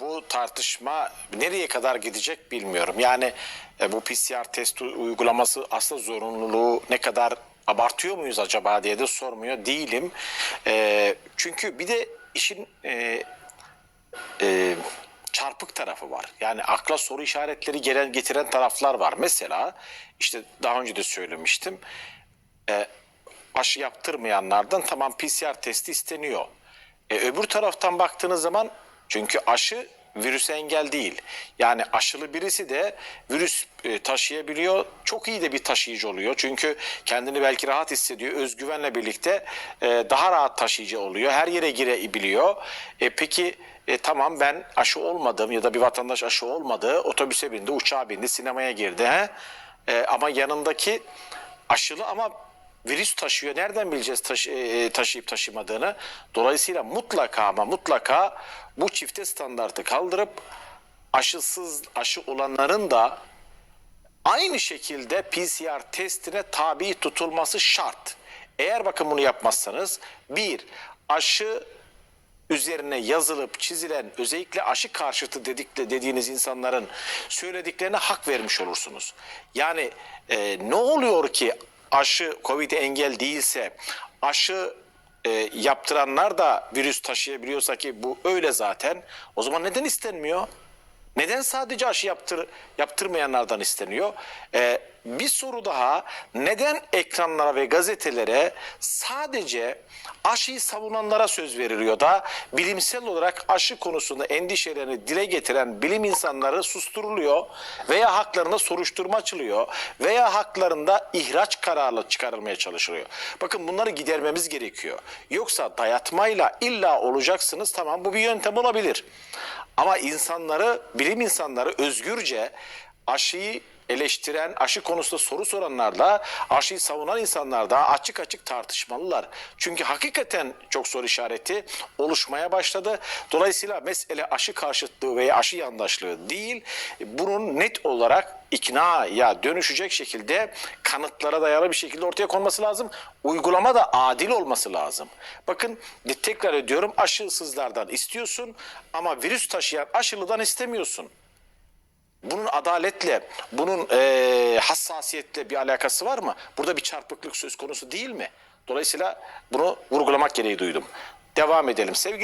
bu tartışma nereye kadar gidecek bilmiyorum. Yani e, bu PCR test uygulaması aslında zorunluluğu ne kadar abartıyor muyuz acaba diye de sormuyor değilim. E, çünkü bir de işin e, e, çarpık tarafı var. Yani akla soru işaretleri gelen getiren taraflar var. Mesela işte daha önce de söylemiştim. E, aşı yaptırmayanlardan tamam PCR testi isteniyor. E, öbür taraftan baktığınız zaman çünkü aşı virüs engel değil. Yani aşılı birisi de virüs e, taşıyabiliyor. Çok iyi de bir taşıyıcı oluyor. Çünkü kendini belki rahat hissediyor. Özgüvenle birlikte e, daha rahat taşıyıcı oluyor. Her yere girebiliyor. E, peki e, tamam ben aşı olmadım ya da bir vatandaş aşı olmadı. Otobüse bindi, uçağa bindi, sinemaya girdi. He? E, ama yanındaki aşılı ama virüs taşıyor. Nereden bileceğiz taşı- e, taşıyıp taşımadığını? Dolayısıyla mutlaka ama mutlaka bu çifte standartı kaldırıp aşısız aşı olanların da aynı şekilde PCR testine tabi tutulması şart. Eğer bakın bunu yapmazsanız bir aşı üzerine yazılıp çizilen özellikle aşı karşıtı dedikle dediğiniz insanların söylediklerine hak vermiş olursunuz. Yani e, ne oluyor ki aşı Covid engel değilse aşı e, yaptıranlar da virüs taşıyabiliyorsa ki bu öyle zaten o zaman neden istenmiyor? Neden sadece aşı yaptır, yaptırmayanlardan isteniyor? Ee, bir soru daha. Neden ekranlara ve gazetelere sadece aşıyı savunanlara söz veriliyor da bilimsel olarak aşı konusunda endişelerini dile getiren bilim insanları susturuluyor veya haklarında soruşturma açılıyor veya haklarında ihraç kararı çıkarılmaya çalışılıyor. Bakın bunları gidermemiz gerekiyor. Yoksa dayatmayla illa olacaksınız tamam bu bir yöntem olabilir. Ama insanları, bilim insanları özgürce aşıyı eleştiren, aşı konusunda soru soranlarla, aşıyı savunan insanlar da açık açık tartışmalılar. Çünkü hakikaten çok soru işareti oluşmaya başladı. Dolayısıyla mesele aşı karşıtlığı veya aşı yandaşlığı değil, bunun net olarak iknaya dönüşecek şekilde kanıtlara dayalı bir şekilde ortaya konması lazım. Uygulama da adil olması lazım. Bakın tekrar ediyorum aşısızlardan istiyorsun ama virüs taşıyan aşılıdan istemiyorsun. Adaletle, bunun eee, hassasiyetle bir alakası var mı? Burada bir çarpıklık söz konusu değil mi? Dolayısıyla bunu vurgulamak gereği duydum. Devam edelim. Sevgili